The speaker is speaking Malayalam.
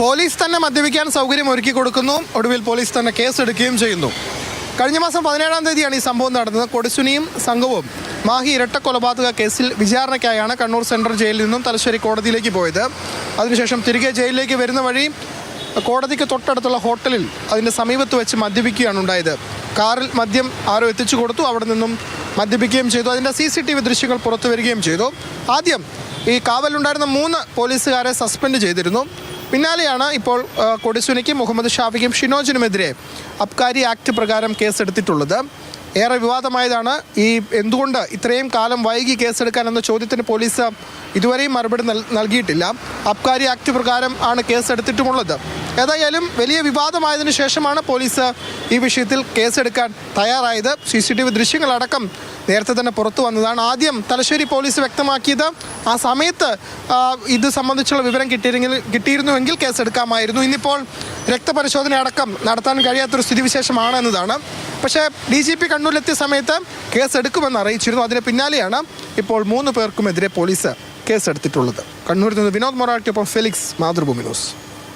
പോലീസ് തന്നെ മദ്യപിക്കാൻ സൗകര്യം ഒരുക്കി കൊടുക്കുന്നു. ഒടുവിൽ പോലീസ് തന്നെ കേസെടുക്കുകയും ചെയ്യുന്നു. കഴിഞ്ഞ മാസം പതിനേഴാം തീയതിയാണ് ഈ സംഭവം നടന്നത്. കൊടിസുനിയും സംഘവും മാഹി ഇരട്ട കൊലപാതക കേസിൽ വിചാരണയ്ക്കായാണ് കണ്ണൂർ സെൻട്രൽ ജയിലിൽ നിന്നും തലശ്ശേരി കോടതിയിലേക്ക് പോയത്. അതിനുശേഷം തിരികെ ജയിലിലേക്ക് വരുന്ന വഴി കോടതിക്ക് തൊട്ടടുത്തുള്ള ഹോട്ടലിൽ അതിന്റെ സമീപത്ത് വെച്ച് മദ്യപിക്കുകയാണ് ഉണ്ടായത്. കാറിൽ മദ്യം ആരോ എത്തിച്ചു കൊടുത്തു. അവിടെ നിന്നും മദ്യപിക്കുകയും ചെയ്തു. അതിന്റെ സി സി ടി വി ദൃശ്യങ്ങൾ പുറത്തു വരികയും ചെയ്തു. ആദ്യം ഈ കാവലുണ്ടായിരുന്ന മൂന്ന് പോലീസുകാരെ സസ്പെൻഡ് ചെയ്തിരുന്നു. പിന്നാലെയാണ് ഇപ്പോൾ കൊടിസുനിക്കും മുഹമ്മദ് ഷാഫിക്കും ഷിനോജിനുമെതിരെ അബ്കാരി ആക്ട് പ്രകാരം കേസെടുത്തിട്ടുള്ളത്. ഏറെ വിവാദമായതാണ് ഈ എന്തുകൊണ്ട് ഇത്രയും കാലം വൈകി കേസെടുക്കാൻ എന്ന ചോദ്യത്തിന് പോലീസ് ഇതുവരെയും മറുപടി നൽ- നൽകിയിട്ടില്ല. അബ്കാരി ആക്ട് പ്രകാരം ആണ് കേസെടുത്തിട്ടുമുള്ളത്. ഏതായാലും വലിയ വിവാദമായതിനു ശേഷമാണ് പോലീസ് ഈ വിഷയത്തിൽ കേസെടുക്കാൻ തയ്യാറായത്. സി സി ടി വി ദൃശ്യങ്ങളടക്കം നേരത്തെ തന്നെ പുറത്തു വന്നതാണ്. ആദ്യം തലശ്ശേരി പോലീസ് വ്യക്തമാക്കിയത് ആ സമയത്ത് ഇത് സംബന്ധിച്ചുള്ള വിവരം കിട്ടിയിരുന്നെങ്കിൽ കിട്ടിയിരുന്നുവെങ്കിൽ കേസെടുക്കാമായിരുന്നു. ഇന്നിപ്പോൾ രക്തപരിശോധന അടക്കം നടത്താൻ കഴിയാത്തൊരു സ്ഥിതിവിശേഷമാണ് എന്നതാണ്. പക്ഷേ ഡി ജി പി കണ്ണൂരിലെത്തിയ സമയത്ത് കേസെടുക്കുമെന്ന് അറിയിച്ചിരുന്നു. അതിന് പിന്നാലെയാണ് ഇപ്പോൾ മൂന്ന് പേർക്കുമെതിരെ പോലീസ് കേസെടുത്തിട്ടുള്ളത്. കണ്ണൂരിൽ നിന്ന് വിനോദ് മൊറാട്ടിയൊപ്പം ഫെലിക്സ് മാതൃഭൂമി ന്യൂസ്.